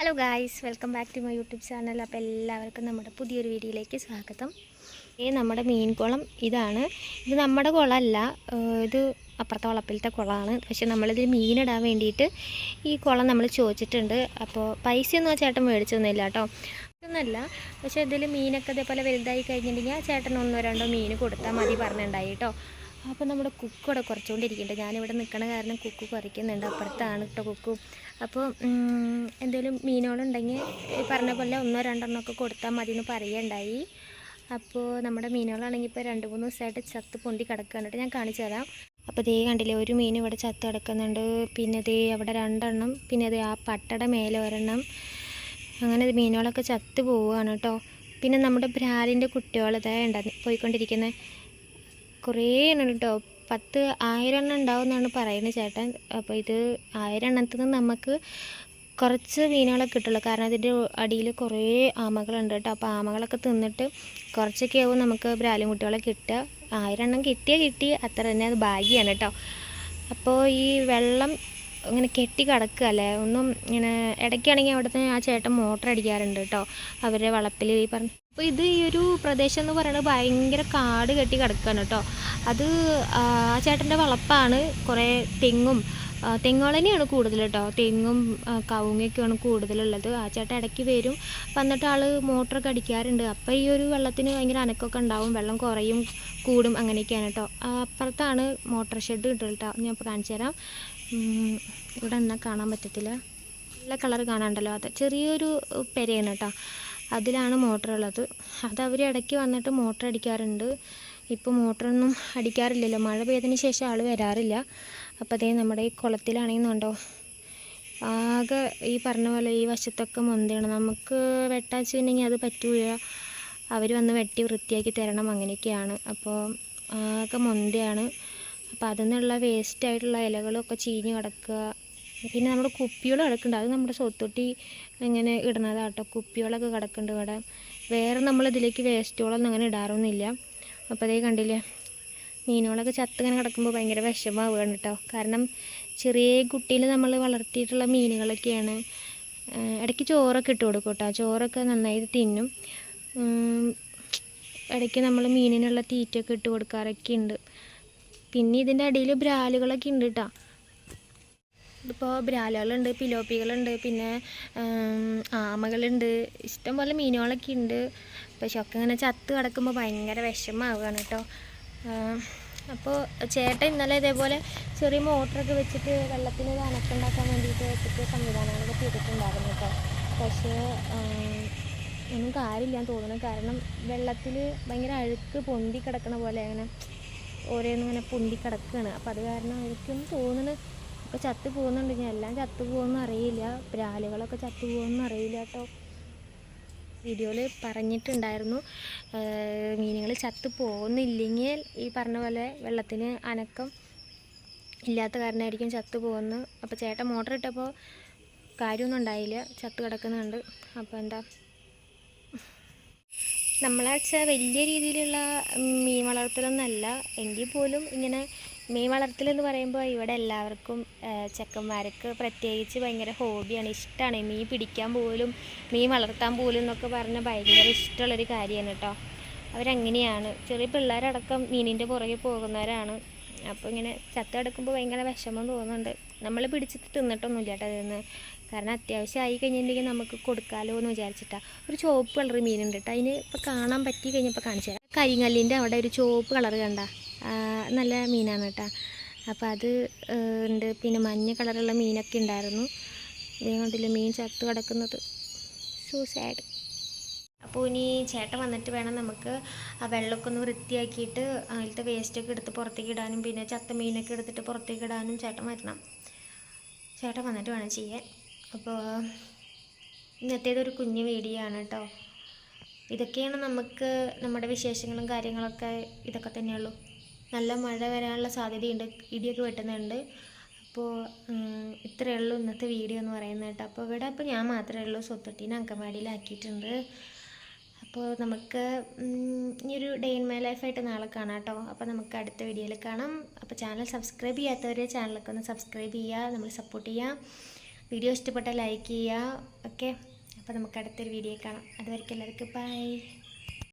Hello guys welcome back to my YouTube channel അപ്പോൾ എല്ലാവർക്കും നമ്മുടെ പുതിയൊരു വീഡിയോയിലേക്ക് സ്വാഗതം. ഈ നമ്മുടെ മീൻ കുളം ഇതാണ്. ഇത് നമ്മുടെ കുളമല്ല ഇത് അപ്പുറത്തെ വളപ്പിലത്തെ കുളമാണ്. പക്ഷെ നമ്മളിതിൽ മീനിടാൻ വേണ്ടിയിട്ട് ഈ കുളം നമ്മൾ ചോദിച്ചിട്ടുണ്ട്. അപ്പോൾ പൈസയൊന്നും ആ ചേട്ടൻ മേടിച്ചൊന്നുമില്ല കേട്ടോ. ഒന്നല്ല പക്ഷേ ഇതിൽ മീനൊക്കെ ഇതേപോലെ വലുതായി കഴിഞ്ഞിട്ടുണ്ടെങ്കിൽ ആ ചേട്ടൻ ഒന്നോ രണ്ടോ മീൻ കൊടുത്താൽ മതി പറഞ്ഞിട്ടുണ്ടായി കേട്ടോ. അപ്പോൾ നമ്മുടെ കുക്ക് കുറച്ചുകൊണ്ടിരിക്കുന്നുണ്ട്. ഞാനിവിടെ നിൽക്കണ കാരണം കുക്ക് കുറയ്ക്കുന്നുണ്ട്. അപ്പുറത്താണ് കേട്ടോ കുക്കു. അപ്പോൾ എന്തെങ്കിലും മീനുകളുണ്ടെങ്കിൽ പറഞ്ഞ പോലെ ഒന്നോ രണ്ടെണ്ണോ ഒക്കെ കൊടുത്താൽ മതി എന്ന് പറയുണ്ടായി. അപ്പോൾ നമ്മുടെ മീനുകളാണെങ്കിൽ ഇപ്പോൾ രണ്ട് മൂന്ന് ദിവസമായിട്ട് ചത്ത് പൊന്തി കിടക്കുകയാണ് ഞാൻ കാണിച്ചു തരാം. അപ്പോൾ ദേ കണ്ടില്ലേ ഒരു മീൻ ഇവിടെ ചത്ത് കിടക്കുന്നുണ്ട്. പിന്നെ ദേ അവിടെ രണ്ടെണ്ണം പിന്നെ ദേ ആ പട്ടയുടെ മേലെ ഒരെണ്ണം. അങ്ങനെ മീനുകളൊക്കെ ചത്ത് പോവുകയാണ് കേട്ടോ. പിന്നെ നമ്മുടെ ബ്രാലിന്റെ കുട്ടികൾ ഇതേ ഉണ്ടായിരുന്നു പോയിക്കൊണ്ടിരിക്കുന്നത് കുറേ എണ്ണം കേട്ടോ. പത്ത് ആയിരം എണ്ണം ഉണ്ടാവും എന്നാണ് പറയുന്നത് ചേട്ടൻ. അപ്പോൾ ഇത് ആയിരം എണ്ണത്തിൽ നമുക്ക് കുറച്ച് മീനുകളൊക്കെ കിട്ടുള്ളൂ. കാരണം അതിന്റെ അടിയിൽ കുറേ ആമകളുണ്ട് കേട്ടോ. അപ്പോൾ ആമകളൊക്കെ തിന്നിട്ട് കുറച്ചൊക്കെ ആവും നമുക്ക് ബ്രാലും കുട്ടികളെ കിട്ടുക. ആയിരം എണ്ണം കിട്ടിയാൽ കിട്ടി. അത്ര തന്നെ അത് ഭാഗ്യമാണ് കേട്ടോ. അപ്പോൾ ഈ വെള്ളം ഇങ്ങനെ കെട്ടി കിടക്കുകയല്ലേ ഒന്നും ഇങ്ങനെ ഇടയ്ക്കാണെങ്കിൽ അവിടുത്തെ ആ ചേട്ടൻ മോട്ടർ അടിക്കാറുണ്ട് കേട്ടോ. അവരുടെ വളപ്പിൽ ഈ പറഞ്ഞു അപ്പോൾ ഇത് ഈ ഒരു പ്രദേശം എന്ന് പറയുന്നത് ഭയങ്കര കാട് കെട്ടി കിടക്കുകയാണ് കേട്ടോ. അത് ആ ചേട്ടന്റെ വളപ്പാണ് കുറേ തെങ്ങും തെങ്ങുകൾ കൂടുതൽ കേട്ടോ തെങ്ങും കവുങ്ങയൊക്കെയാണ് കൂടുതലുള്ളത്. ആ ചേട്ടൻ ഇടയ്ക്ക് വരും. വന്നിട്ട് ആൾ മോട്ടറൊക്കെ അടിക്കാറുണ്ട്. അപ്പോൾ ഈ ഒരു വെള്ളത്തിന് ഭയങ്കര അനക്കൊക്കെ ഉണ്ടാവും. വെള്ളം കുറയും കൂടും അങ്ങനെയൊക്കെയാണ് കേട്ടോ അപ്പുറത്താണ് മോട്ടർ ഷെഡ് കിട്ടും കേട്ടോ ഞാൻ ഇപ്പോൾ കാണിച്ചു തരാം. ഇവിടെ എന്നാൽ കാണാൻ പറ്റത്തില്ല. നല്ല കളർ കാണാണ്ടല്ലോ അത്. ചെറിയൊരു പെരയാണ് കേട്ടോ അതിലാണ് മോട്ടർ ഉള്ളത്. അത് അവർ ഇടയ്ക്ക് വന്നിട്ട് മോട്ടർ അടിക്കാറുണ്ട്. ഇപ്പോൾ മോട്ടറൊന്നും അടിക്കാറില്ലല്ലോ. മഴ പെയ്തതിന് ശേഷം ആൾ വരാറില്ല. അപ്പോൾ അതേ നമ്മുടെ ഈ കുളത്തിലാണെന്നുണ്ടോ ആകെ ഈ പറഞ്ഞ പോലെ ഈ വശത്തൊക്കെ മൊന്തയാണ്. നമുക്ക് വെട്ടാച്ചിട്ടുണ്ടെങ്കിൽ അത് പറ്റൂല. അവർ വന്ന് വെട്ടി വൃത്തിയാക്കി തരണം അങ്ങനെയൊക്കെയാണ്. അപ്പോൾ ആകെ മുന്തിയാണ്. അപ്പോൾ അതിൽ നിന്നുള്ള വേസ്റ്റായിട്ടുള്ള ഇലകളൊക്കെ ചീഞ്ഞ് കിടക്കുക. പിന്നെ നമ്മുടെ കുപ്പികൾ കിടക്കുന്നുണ്ട്. അത് നമ്മുടെ സ്വത്തൊട്ടി ഇങ്ങനെ ഇടുന്നതാട്ടോ. കുപ്പികളൊക്കെ കിടക്കുന്നുണ്ട് ഇവിടെ. വേറെ നമ്മൾ ഇതിലേക്ക് വേസ്റ്റുകളൊന്നും അങ്ങനെ ഇടാറൊന്നുമില്ല. അപ്പോൾ അതേ കണ്ടില്ലേ? മീനുകളൊക്കെ ചത്ത് ഇങ്ങനെ കിടക്കുമ്പോൾ ഭയങ്കര വിഷമാവുകയാണ് കേട്ടോ. കാരണം ചെറിയ കുട്ടിയിൽ നമ്മൾ വളർത്തിയിട്ടുള്ള മീനുകളൊക്കെയാണ് ഇടയ്ക്ക് ചോറൊക്കെ ഇട്ട് കൊടുക്കും കേട്ടോ. ചോറൊക്കെ നന്നായി തിന്നും. ഇടയ്ക്ക് നമ്മൾ മീനിനുള്ള തീറ്റയൊക്കെ ഇട്ട് കൊടുക്കാറൊക്കെ ഉണ്ട്. പിന്നെ ഇതിന്റെ അടിയിൽ ബ്രാലുകളൊക്കെ ഉണ്ട് കേട്ടോ. ഇതിപ്പോൾ ബ്രാലുകളുണ്ട് പിലോപ്പികളുണ്ട് പിന്നെ ആമകളുണ്ട് ഇഷ്ടംപോലെ മീനുകളൊക്കെ ഉണ്ട്. പക്ഷെ ഒക്കെ ഇങ്ങനെ ചത്ത് കിടക്കുമ്പോൾ ഭയങ്കര വിഷമാവുകയാണ് കേട്ടോ. അപ്പോൾ ചേട്ടൻ ഇന്നലെ ഇതേപോലെ ചെറിയ മോട്ടറൊക്കെ വെച്ചിട്ട് വെള്ളത്തിന് അനക്കുണ്ടാക്കാൻ വേണ്ടിയിട്ട് വെച്ചിട്ട് സംവിധാനങ്ങളൊക്കെ ചെയ്തിട്ടുണ്ടായിരുന്നു കേട്ടോ. പക്ഷേ ഒന്നും കാര്യമില്ല തോന്നുന്നു. കാരണം വെള്ളത്തിൽ ഭയങ്കര അഴുക്ക് പൊന്തി കിടക്കണ പോലെ അങ്ങനെ ഓരോന്നും ഇങ്ങനെ പൊന്തി കിടക്കുകയാണ് അപ്പോൾ അത് കാരണം എനിക്കും തോന്നുന്നു ഒക്കെ ചത്തു പോകുന്നുണ്ട്. ഞാൻ എല്ലാം ചത്തു പോകുമെന്ന് അറിയില്ല. രാലുകളൊക്കെ ചത്തു പോകുമെന്ന് അറിയില്ല കേട്ടോ. വീഡിയോയിൽ പറഞ്ഞിട്ടുണ്ടായിരുന്നു. മീനുകൾ ചത്തു പോകുന്നില്ലെങ്കിൽ ഈ പറഞ്ഞ പോലെ വെള്ളത്തിന് അനക്കം ഇല്ലാത്ത കാരണമായിരിക്കും ചത്തു പോകുന്നത്. അപ്പോൾ ചേട്ടൻ മോട്ടർ ഇട്ടപ്പോൾ കാര്യമൊന്നും ഉണ്ടായില്ല. ചത്ത് കിടക്കുന്നുണ്ട്. അപ്പോൾ എന്താ? നമ്മളാച്ച വലിയ രീതിയിലുള്ള മീൻ വളർത്തലൊന്നല്ല. എങ്കിൽ പോലും ഇങ്ങനെ മീൻ വളർത്തലെന്ന് പറയുമ്പോൾ ഇവിടെ എല്ലാവർക്കും ചെക്കന്മാർക്ക് പ്രത്യേകിച്ച് ഭയങ്കര ഹോബിയാണ് ഇഷ്ടമാണ് മീൻ പിടിക്കാൻ പോലും മീൻ വളർത്താൻ പോലും എന്നൊക്കെ പറഞ്ഞാൽ ഭയങ്കര ഇഷ്ടമുള്ളൊരു കാര്യമാണ് കേട്ടോ. അവരങ്ങനെയാണ്. ചെറിയ പിള്ളേരടക്കം മീനിന്റെ പുറകെ പോകുന്നവരാണ്. അപ്പോൾ ഇങ്ങനെ ചത്തടക്കുമ്പോൾ ഭയങ്കര വിഷമം തോന്നുന്നുണ്ട്. നമ്മൾ പിടിച്ചിട്ട് തിന്നിട്ടൊന്നുമില്ല കേട്ടോ അതിന്ന് കാരണം അത്യാവശ്യം ആയി കഴിഞ്ഞിട്ടുണ്ടെങ്കിൽ നമുക്ക് കൊടുക്കാമല്ലോ എന്ന് വിചാരിച്ചിട്ടാണ് ഒരു ചുവപ്പ് കളർ മീനുണ്ട് കേട്ടോ. അതിന് ഇപ്പോൾ കാണാൻ പറ്റി കഴിഞ്ഞപ്പോൾ കാണിച്ചു തരാം. കരിങ്കല്ലിന്റെ അവിടെ ഒരു ചുവപ്പ് കളർ കണ്ട. നല്ല മീനാണ് കേട്ടോ. അപ്പോൾ അത് ഉണ്ട്. പിന്നെ മഞ്ഞ കളറുള്ള മീനൊക്കെ ഉണ്ടായിരുന്നു. ഇതേ കണ്ടില്ല മീൻ ചത്ത് കിടക്കുന്നത്. സോ സാഡ് അപ്പോൾ ഇനി ചേട്ടൻ വന്നിട്ട് വേണം നമുക്ക് ആ വെള്ളമൊക്കെ ഒന്ന് വൃത്തിയാക്കിയിട്ട് അതിലത്തെ വേസ്റ്റൊക്കെ എടുത്ത് പുറത്തേക്ക് ഇടാനും പിന്നെ ചത്ത മീനൊക്കെ എടുത്തിട്ട് പുറത്തേക്ക് ഇടാനും ചേട്ടൻ വരണം. ചേട്ടൻ വന്നിട്ട് വേണം ചെയ്യാൻ. അപ്പോൾ ഇന്നത്തേതൊരു കുഞ്ഞു വീഡിയോ ആണ് കേട്ടോ. ഇതൊക്കെയാണ് നമുക്ക് നമ്മുടെ വിശേഷങ്ങളും കാര്യങ്ങളൊക്കെ ഇതൊക്കെ തന്നെയുള്ളൂ. നല്ല മഴ വരാനുള്ള സാധ്യതയുണ്ട് ഇടിയൊക്കെ വെട്ടുന്നുണ്ട്. അപ്പോൾ ഇത്രയേ ഉള്ളൂ ഇന്നത്തെ വീഡിയോ എന്ന് പറയുന്നത് കേട്ടോ. അപ്പോൾ ഇവിടെ ഇപ്പോൾ ഞാൻ മാത്രമേ ഉള്ളൂ. സ്വത്തൊട്ടീനെ അങ്കമാടിയിലാക്കിയിട്ടുണ്ട് അപ്പോൾ നമുക്ക് ഈ ഒരു ഡേ ഇൻ മൈ ലൈഫായിട്ട് നാളെ കാണാം കേട്ടോ അപ്പോൾ നമുക്ക് അടുത്ത വീഡിയോയിൽ കാണാം. അപ്പോൾ ചാനൽ സബ്സ്ക്രൈബ് ചെയ്യാത്തവർ ചാനലൊക്കെ ഒന്ന് സബ്സ്ക്രൈബ് ചെയ്യുക നമ്മൾ സപ്പോർട്ട് ചെയ്യുക വീഡിയോ ഇഷ്ടപ്പെട്ടാൽ ലൈക്ക് ചെയ്യുക ഓക്കെ അപ്പോൾ നമുക്ക് അടുത്തൊരു വീഡിയോ കാണാം. അതുവരെയ്ക്കും എല്ലാവർക്കും ബൈ